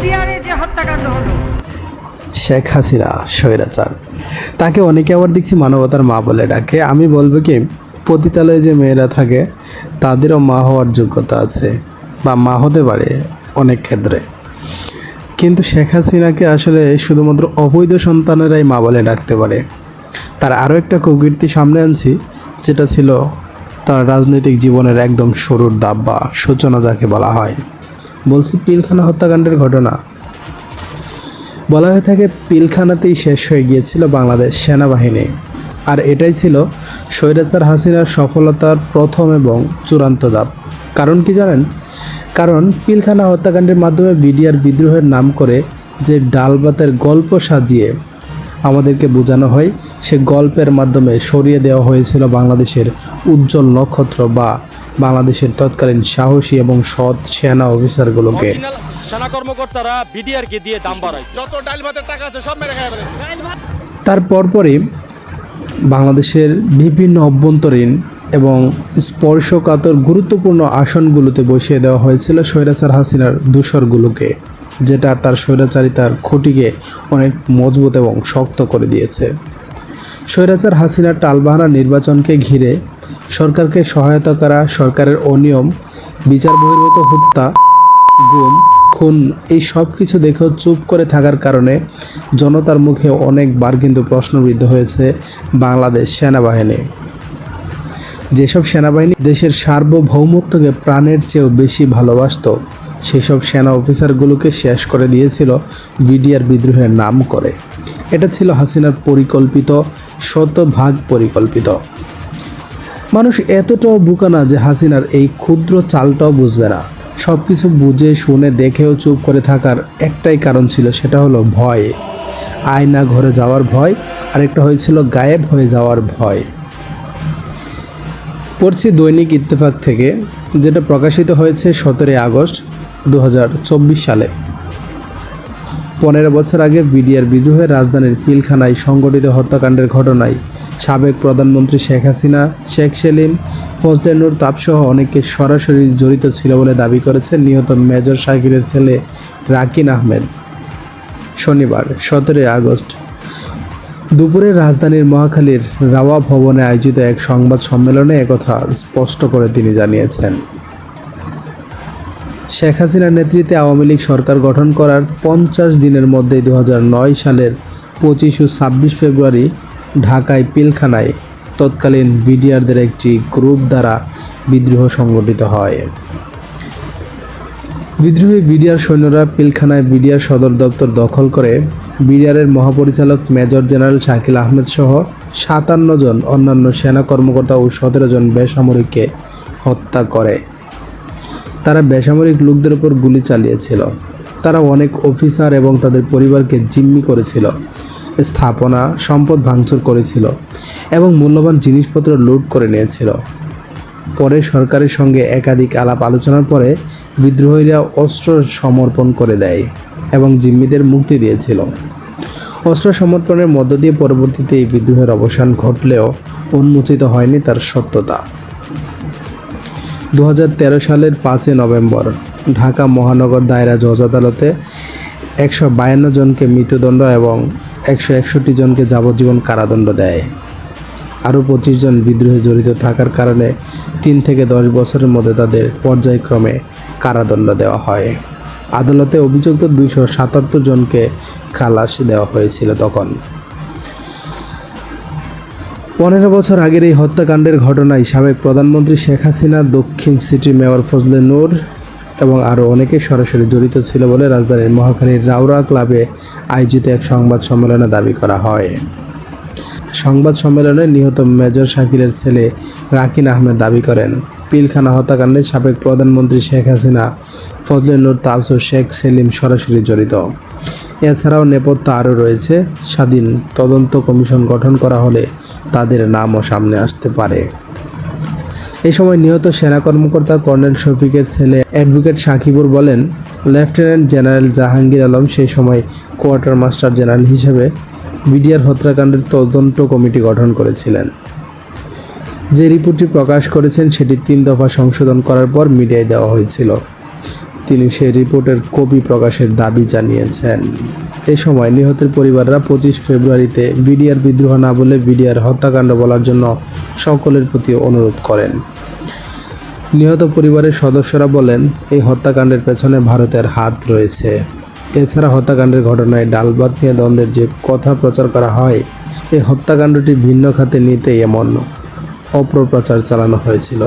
যে হত্যাকাণ্ড হলো। শেখ হাসিনা স্বৈরাচার। তাকে অনেকে আবার দেখছি মানবতার মা বলে ডাকে। আমি বলব কি, পতিতালয়ে যে মেয়েরা থাকে, তাদেরও মা হওয়ার যোগ্যতা আছে বা মা হতে পারে অনেক ক্ষেত্রে। কিন্তু শেখ হাসিনাকে আসলে শুধুমাত্র অবৈধ সন্তানেরাই মা বলে ডাকতে পারে। তার আরও একটা কুকীর্তি সামনে আনছি, যেটা ছিল তার রাজনৈতিক জীবনের একদম শুরুর দাব বা সূচনা যাকে বলা হয়। বলছি, পিলখানা হত্যাকাণ্ডের ঘটনা। বলা হয়ে থাকে, পিলখানাতেই শেষ হয়ে গিয়েছিল বাংলাদেশ সেনাবাহিনী। আর এটাই ছিল স্বৈরাচার হাসিনার সফলতার প্রথম এবং চূড়ান্ত দাপ কারণ কি জানেন? কারণ পিলখানা হত্যাকাণ্ডের মাধ্যমে বিডিআর বিদ্রোহের নাম করে যে ডালবাতের গল্প সাজিয়ে আমাদেরকে বোঝানো হয়। সে গল্পের মাধ্যমে সরিয়ে দেওয়া হয়েছিল বাংলাদেশের উজ্জ্বল নক্ষত্র বা বাংলাদেশের তৎকালীন সাহসী এবং সৎ সেনা অফিসারগুলোকে। অরিজিনাল সেনা কর্মকর্তারা বিডিআর দিয়ে দাম বাড়াইছে। যত ডাল ভাতের টাকা আছে সব মেরে খাই তার পরপরই বাংলাদেশের বিভিন্ন অভ্যন্তরীণ এবং স্পর্শকাতর গুরুত্বপূর্ণ আসনগুলোতে বসিয়ে দেওয়া হয়েছিল স্বৈরাচার হাসিনার দূষরগুলোকে। যেটা তার স্বৈরাচারিতার খুঁটিকে অনেক মজবুত এবং শক্ত করে দিয়েছে। স্বৈরাচার হাসিনার টালবাহানা নির্বাচনকে ঘিরে সরকারকে সহায়তা করা, সরকারের অনিয়ম, বিচার বহির্ভূত হত্যা, গুম, খুন, এই সব কিছু দেখেও চুপ করে থাকার কারণে জনতার মুখে অনেকবার কিন্তু প্রশ্নবিদ্ধ হয়েছে বাংলাদেশ সেনাবাহিনী। যেসব সেনাবাহিনী দেশের সার্বভৌমত্বকে প্রাণের চেয়েও বেশি ভালোবাসত সেসব সেনা অফিসারগুলোকে শেষ করে দিয়েছিল বিডিআর বিদ্রোহের নাম করে। এটা ছিল হাসিনার পরিকল্পিত, শতভাগ পরিকল্পিত। মানুষ এতটাও বোকা না যে হাসিনার এই ক্ষুদ্র চালটাও বুঝবে না। সব কিছু বুঝে, শুনে, দেখেও চুপ করে থাকার একটাই কারণ ছিল, সেটা হলো ভয়। আয়না ঘরে যাওয়ার ভয়, আরেকটা হয়েছিল গায়েব হয়ে যাওয়ার ভয়। পড়ছি দৈনিক ইত্তেফাক থেকে, যেটা প্রকাশিত হয়েছে সতেরোই আগস্ট। দু হাজার চব্বিশ সালে। পনেরো বছর আগে বিডিআর বিদ্রোহের রাজধানীর পিলখানায় সংগঠিত হত্যাকাণ্ডের ঘটনায় সাবেক প্রধানমন্ত্রী শেখ হাসিনা, শেখ সেলিম ফজলে নূর তাপসহ অনেকে সরাসরি জড়িত ছিল বলে দাবি করেছেন নিহত মেজর শাকিরের ছেলে রাকিন আহমেদ। শনিবার, সতেরোই আগস্ট, দুপুরে রাজধানীর মহাখালীর রাওয়া ভবনে আয়োজিত এক সংবাদ সম্মেলনে একথা স্পষ্ট করে তিনি জানিয়েছেন। শেখ হাসিনার নেতৃত্বে আওয়ামী লীগ সরকার গঠন করার পঞ্চাশ দিনের মধ্যে দু হাজার নয় সালের পঁচিশ ও ছাব্বিশ ফেব্রুয়ারি ঢাকায় পিলখানায় তৎকালীন বিডিআরদের একটি গ্রুপ দ্বারা বিদ্রোহ সংগঠিত হয়। বিদ্রোহী বিডিআর সৈন্যরা পিলখানায় বিডিআর সদর দপ্তর দখল করে বিডিআরের মহাপরিচালক মেজর জেনারেল শাকিল আহমেদ সহ সাতান্ন জন অন্যান্য সেনা কর্মকর্তা ও সতেরো জন বেসামরিককে হত্যা করে। তারা বেসামরিক লোকদের উপর গুলি চালিয়েছিল। তারা অনেক অফিসার এবং তাদের পরিবারকে জিম্মি করেছিল, স্থাপনা, সম্পদ ভাঙচুর করেছিল এবং মূল্যবান জিনিসপত্র লুট করে নিয়েছিল। পরে সরকারের সঙ্গে একাধিক আলাপ আলোচনার পরে বিদ্রোহীরা অস্ত্র সমর্পণ করে দেয় এবং জিম্মিদের মুক্তি দিয়েছিল। অস্ত্র সমর্পণের মধ্য দিয়ে পরবর্তীতে এই বিদ্রোহের অবসান ঘটলেও উন্মোচিত হয়নি তার সত্যতা। দু হাজার তেরো সালের পাঁচই নভেম্বর ঢাকা মহানগর দায়রা জজ আদালতে একশো বায়ান্ন জনকে মৃত্যুদণ্ড এবং একশো একষট্টি জনকে যাবজ্জীবন কারাদণ্ড দেয়। আরও পঁচিশ জন বিদ্রোহে জড়িত থাকার কারণে তিন থেকে দশ বছরের মধ্যে তাদের পর্যায়ক্রমে কারাদণ্ড দেওয়া হয়। আদালতে অভিযুক্ত দুইশো সাতাত্তর জনকে খালাস দেওয়া হয়েছিল তখন। পনেরো বছর আগের এই হত্যাকাণ্ডের ঘটনায় সাবেক প্রধানমন্ত্রী শেখ হাসিনা, দক্ষিণ সিটি মেয়র ফজলে নূর এবং আরও অনেকে সরাসরি জড়িত ছিল বলে রাজধানীর মহাখালীর রাউরা ক্লাবে আয়োজিত এক সংবাদ সম্মেলনে দাবি করা হয়। সংবাদ সম্মেলনে নিহত মেজর শাকিলের ছেলে রাকিন আহমেদ দাবি করেন, পিলখানা হত্যাকাণ্ডে সাবেক প্রধানমন্ত্রী শেখ হাসিনা, ফজলে নূর তাবস শেখ সেলিম সরাসরি জড়িত। এছাড়াও নেপথ্য আরও রয়েছে। স্বাধীন তদন্ত কমিশন গঠন করা হলে তাদের নামও সামনে আসতে পারে। এই সময় নিহত সেনা কর্মকর্তা কর্নেল শফিকের ছেলে অ্যাডভোকেট সাকিবুর বলেন, লেফটেন্যান্ট জেনারেল জাহাঙ্গীর আলম সেই সময় কোয়ার্টার মাস্টার জেনারেল হিসেবে বিডিআর হত্যাকাণ্ডের তদন্ত কমিটি গঠন করেছিলেন। যে রিপোর্টটি প্রকাশ করেছেন সেটি তিন দফা সংশোধন করার পর মিডিয়ায় দেওয়া হয়েছিল। তিনি সেই রিপোর্টের কপি প্রকাশের দাবি জানিয়েছেন। এ সময় নিহতের পরিবাররা পঁচিশ ফেব্রুয়ারিতে বিডিআর বিদ্রোহ না বলে বিডিআর হত্যাকাণ্ড বলার জন্য সকলের প্রতি অনুরোধ করেন। নিহত পরিবারের সদস্যরা বলেন, এই হত্যাকাণ্ডের পেছনে ভারতের হাত রয়েছে। এছাড়া হত্যাকাণ্ডের ঘটনায় ডালবাত নিয়ে দ্বন্দ্বের যে কথা প্রচার করা হয় এই হত্যাকাণ্ডটি ভিন্ন খাতে নিতে এমন অপপ্রচার চালানো হয়েছিল।